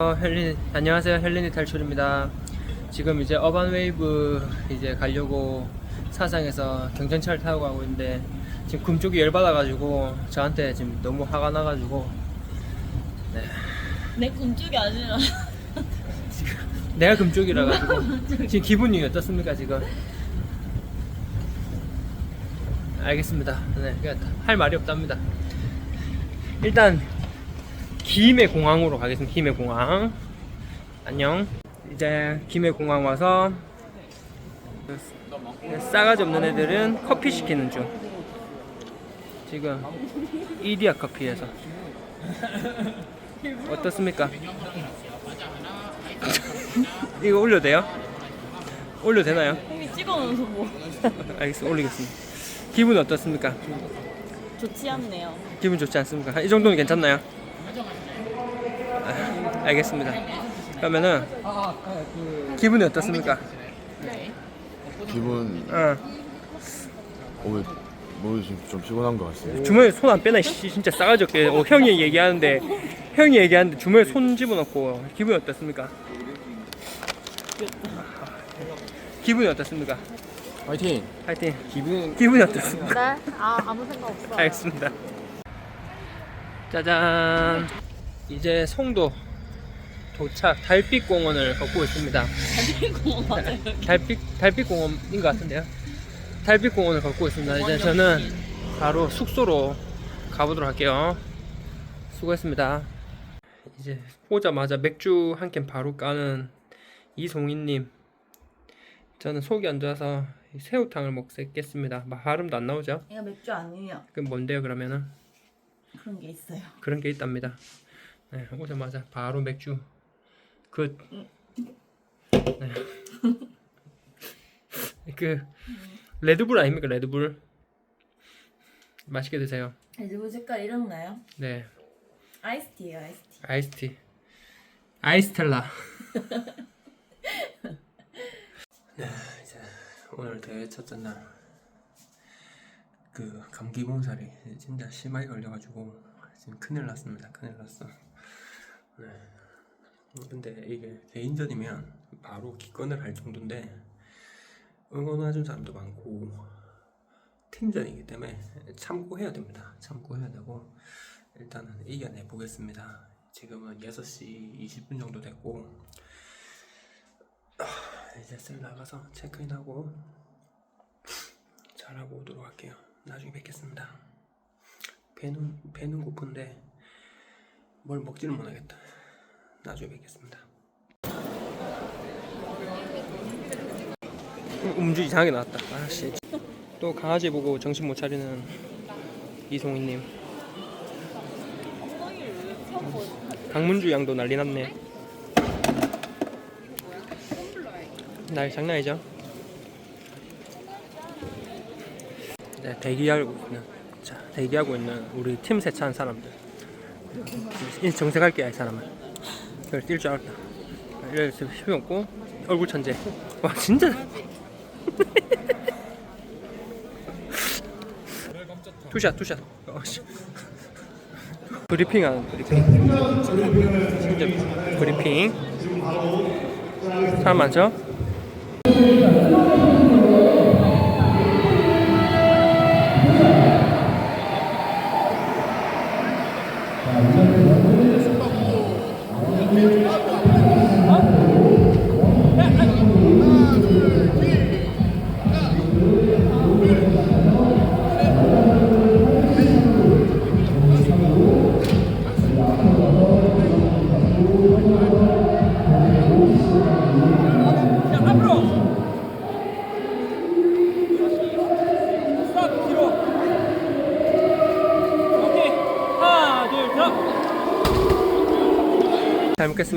어, 헬린 안녕하세요 헬린이 탈출입니다. 지금 이제 어반웨이브 이제 가려고 사상에서 경전차를 타고 가고 있는데 지금 금쪽이 열받아가지고 저한테 지금 너무 화가 나가지고 내 꿈쪽이 아니라 내가 금쪽이라 가지고 지금 기분이 어떻습니까 지금? 알겠습니다. 네, 그러니까 할 말이 없답니다. 일단 김해 공항으로 가겠습니다. 김해 공항. 안녕. 이제 김해 공항 와서 싸가지 없는 애들은 커피 시키는 중. 지금 이디야 커피에서 어떻습니까? 이거 올려도 돼요? 올려도 되나요? 형이 찍어놓어서 뭐 알겠습니다. 올리겠습니다. 기분 어떻습니까? 좋지 않네요. 기분 좋지 않습니까? 이 정도는 괜찮나요? 아, 알겠습니다. 그러면은 기분이 어떻습니까? 기분 어, 어, 뭐 지금 좀 피곤한 것 같습니다. 주머니에 손안 빼나 씨, 진짜 싸가지 없게 어, 형이 얘기하는데 형이 얘기하는데 주머니에 손 집어넣고 기분이 어떻습니까? 기분이 어떻습니까? 화이팅! 하여튼 기분 기분이 어떻습니까? 네? 아 아무 생각 없어. 알겠습니다. 짜잔. 이제 송도 도착 달빛공원을 걷고 있습니다. 달빛공원 맞아요. 달빛 달빛공원인 것 같은데요. 달빛공원을 걷고 있습니다. 이제 저는 바로 숙소로 가보도록 할게요. 수고했습니다. 이제 오자마자 맥주 한 캔 바로 까는 이송희님. 저는 속이 안 좋아서 이 새우탕을 먹겠습니다. 막 발음도 안 나오죠? 이거 맥주 아니에요. 그럼 뭔데요 그러면은? 그런 게 있어요. 그런 게 있답니다. 네, 오자마자 바로 맥주 굿. 네. 그 레드불 아닙니까 레드불? 맛있게 드세요. 레드불 색깔 이름 나요? 네, 아이스티예요 아이스티. 아이스티, 아이스텔라. 네, 이제 오늘 대회 첫째 날. 그 감기 몸살이 진짜 심하게 걸려가지고 지금 큰일 났습니다. 큰일 났어. 네. 근데 이게 개인전이면 바로 기권을 할 정도인데 응원해준 사람도 많고 팀전이기 때문에 참고해야 됩니다. 참고해야 되고 일단은 이겨내 보겠습니다. 지금은 6시 20분 정도 됐고 아, 이제 슬 나가서 체크인하고 잘하고 오도록 할게요. 나중에 뵙겠습니다. 배는 배는 고픈데 뭘 먹지는 못하겠다. 나중에 뵙겠습니다. 음주 이상하게 나왔다. 아씨. 또 강아지 보고 정신 못 차리는 이송희님. 강문주 양도 난리 났네. 날 장난이죠? 네, 대기하고 있는 자 대기하고 있는 우리 팀 세차한 사람들 이 정색할게 이 사람은 그걸 뛸줄 알았다. 이래서 힘이 없고 얼굴 천재. 와 진짜. 투샷 투샷. 어, 씨. 브리핑 하는 브리핑. 진짜 브리핑. 사람 많죠?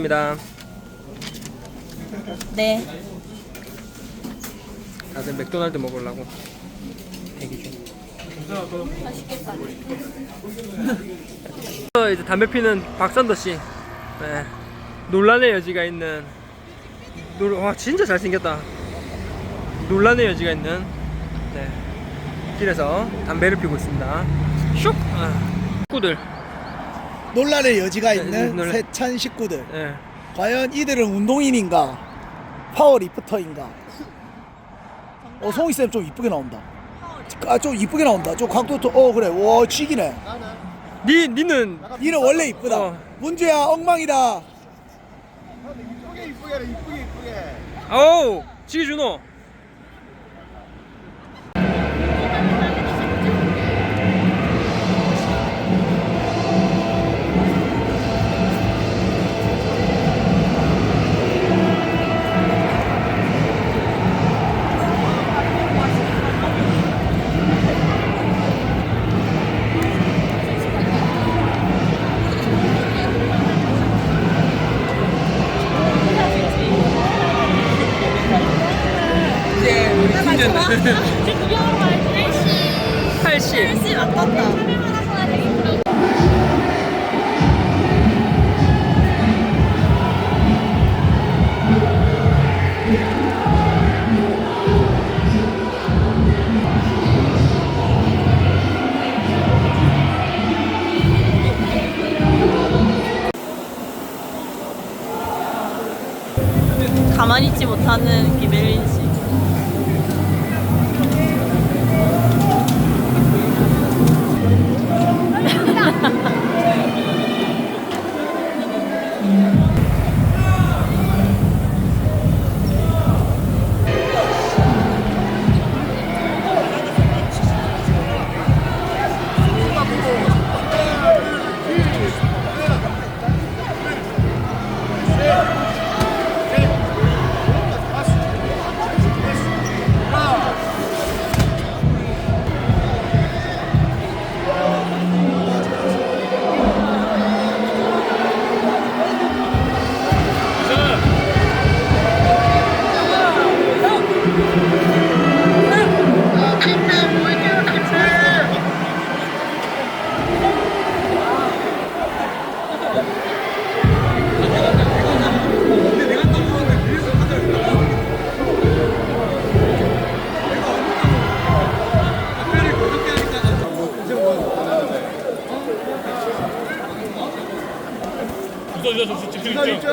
먹겠습니다. 네. 다들 맥도날드 먹으려고 대기 중. 맛있겠다. 어, 이제 담배 피는 박선도 씨. 네. 논란의 여지가 있는. 놀, 와 진짜 잘 생겼다. 논란의 여지가 있는. 네. 길에서 담배를 피고 있습니다. 슉. 아. 식구들. 논란의 여지가 네, 있는 논란. 세찬 식구들. 네. 과연 이들은 운동인인가? 파워리프터인가? 어 송이 쌤좀 이쁘게 나온다. 아 좀 이쁘게 나온다. 좀 각도 어 그래. 와 치기네. 니 니는? 니는 원래 이쁘다. 어. 문주야 엉망이다. 이쁘게 이쁘게 이쁘게 이쁘게. 아우 지기 준호.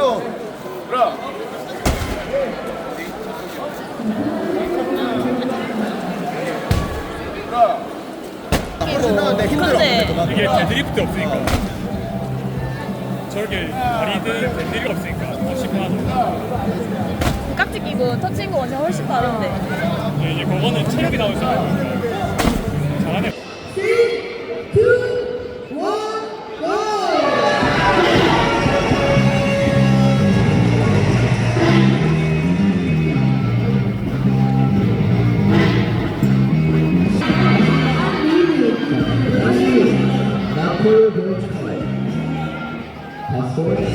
나 있죠 그래 근데 이게 데드리프트 없으니까. 저렇게 다리든 데드리가 없으니까 더 쉽하죠 깍지 끼고 터치인 거 완전 훨씬 다른데. 근데 이제 그거는 체력이 나올 수 있으 あ、そうです。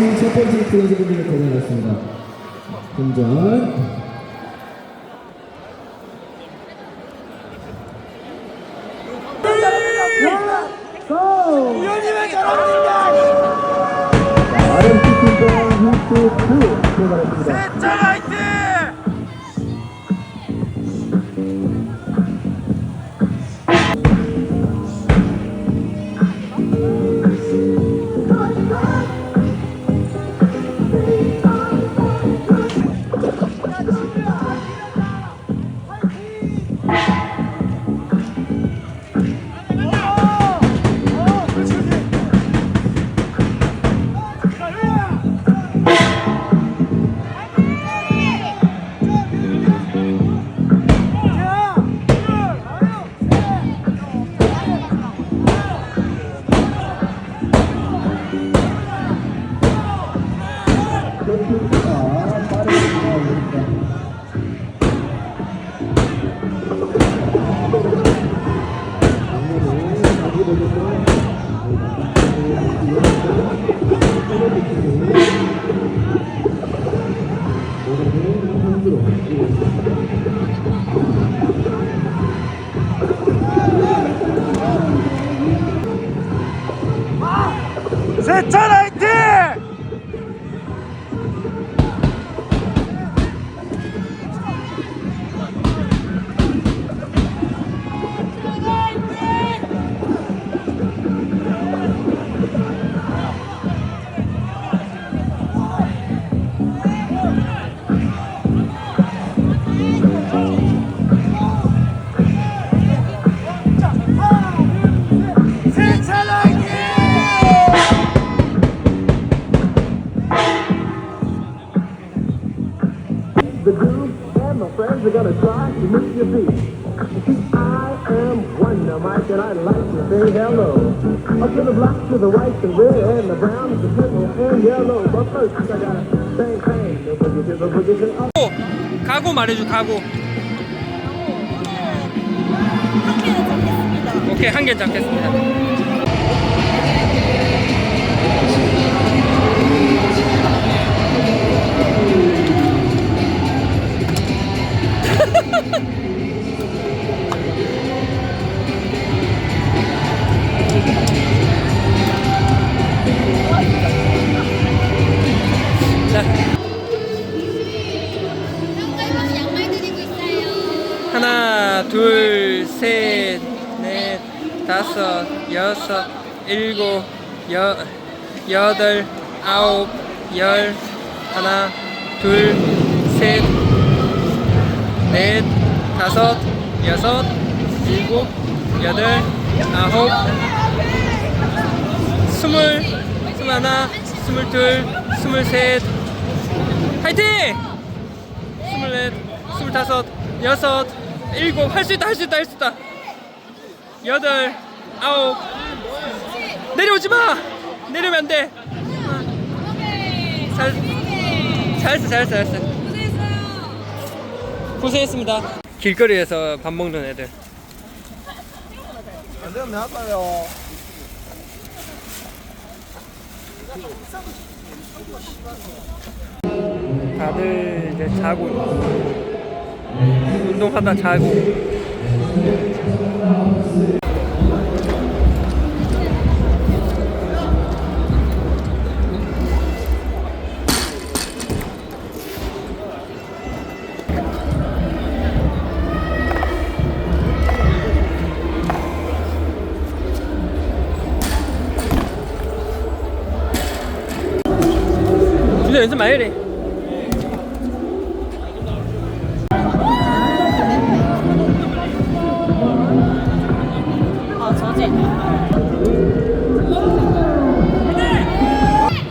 번째 트렌드 분들을 거행하겠습니다. 동전. The white, the red, and the brown, the purple, and yellow. But first I gotta bang bang, the boogie to the boogie to the 가고 말해줘 가고. 오케이 한 개 잡겠습니다 다섯, 여섯, 일곱, 여, 여덟, 아홉, 열, 하나, 둘, 셋, 넷, 다섯, 여섯, 일곱, 여덟, 아홉, 스물, 스물하나, 스물둘, 스물셋, 화이팅! 스물넷, 스물다섯, 여섯, 일곱, 할 수 있다, 할 수 있다, 할 수 있다. 여덟, 아홉, 내려오지 마! 내려오면 안 돼. 잘, 잘했어, 잘했어, 잘했어. 고생했습니다. 길거리에서 밥 먹는 애들. 안 되면 나갈까요? 다들 이제 자고 운동하다 자고 진짜 연습 많이 해. 아 저지.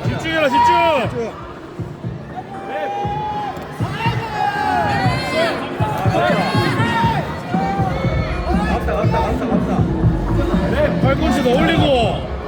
집중해라 집중 맞다 맞다 맞다 맞다 네 팔꿈치 더 올리고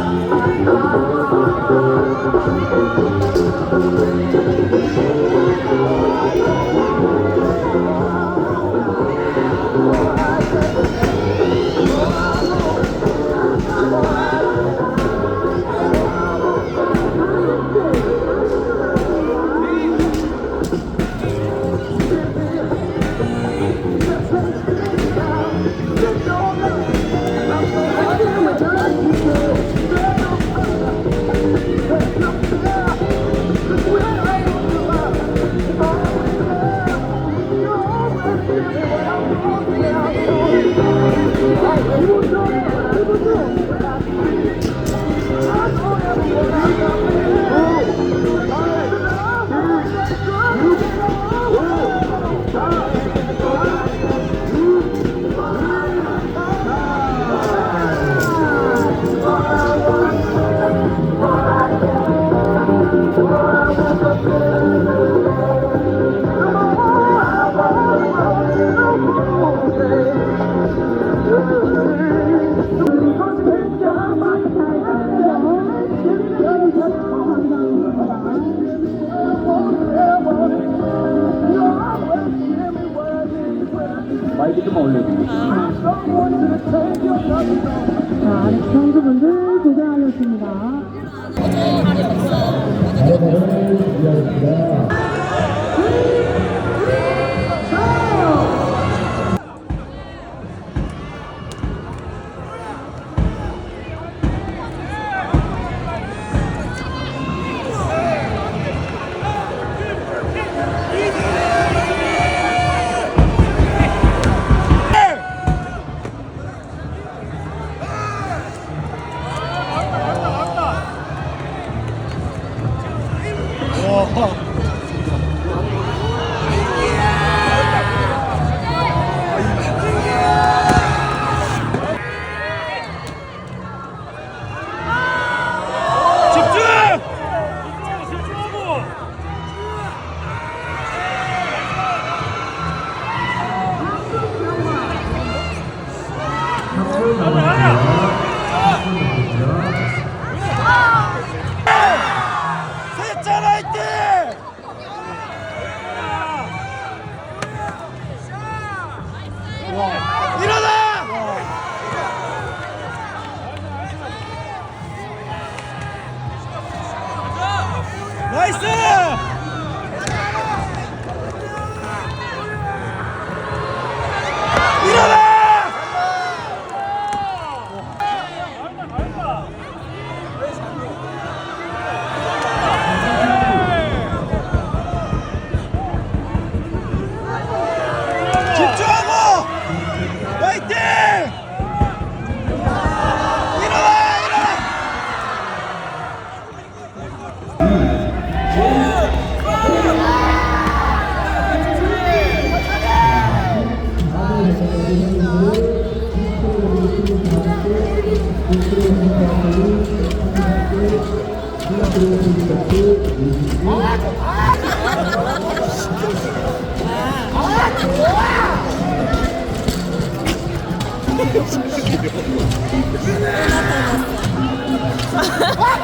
자, 경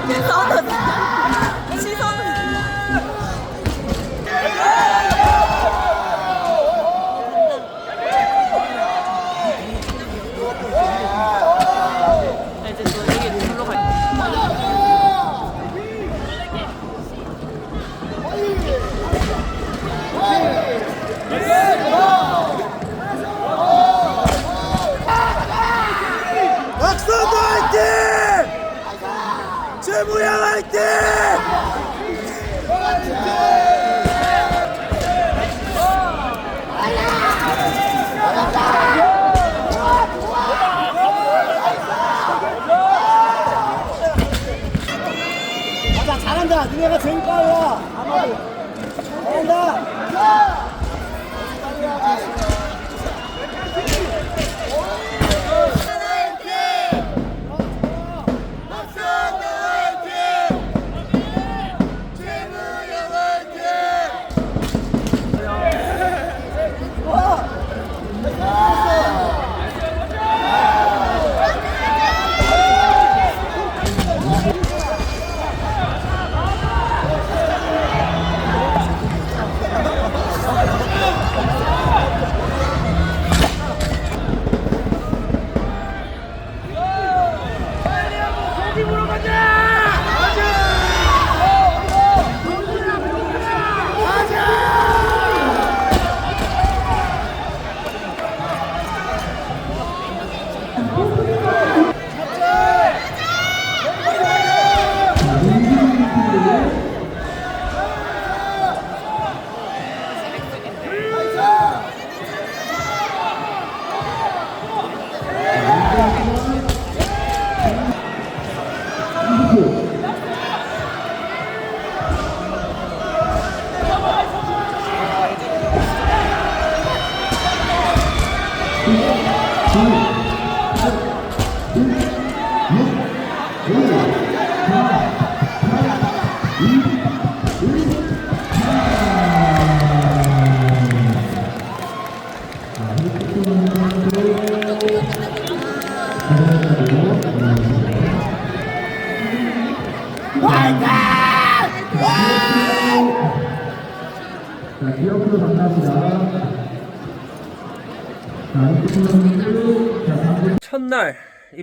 이제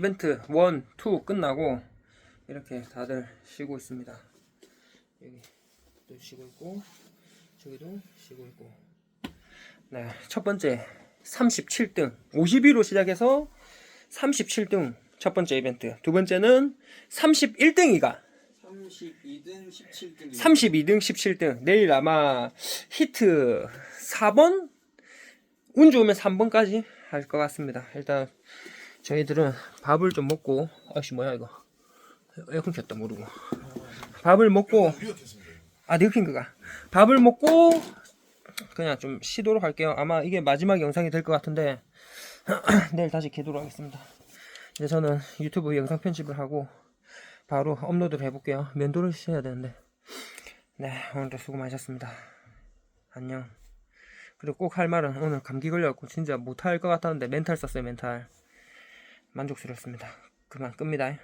이벤트 1, 2 끝나고 이렇게 다들 쉬고 있습니다. 여기 또 쉬고 있고 저기도 쉬고 있고. 네, 첫 번째 37등 52로 시작해서 37등 첫 번째 이벤트. 두 번째는 31등이가 32등 17등 32등 17등. 내일 아마 히트 4번? 운 좋으면 3번까지 할 것 같습니다. 일단 저희들은 밥을 좀 먹고 아씨 뭐야 이거. 에어컨 켰다 모르고. 밥을 먹고 아 네오킹그가. 밥을 먹고 그냥 좀 쉬도록 할게요. 아마 이게 마지막 영상이 될 것 같은데 내일 다시 키도록 하겠습니다. 이제 저는 유튜브 영상 편집을 하고 바로 업로드를 해볼게요. 면도를 해야 되는데. 네 오늘도 수고 많으셨습니다. 안녕. 그리고 꼭 할 말은 오늘 감기 걸려갖고 진짜 못할 것 같았는데 멘탈 썼어요 멘탈 만족스럽습니다. 그만 끕니다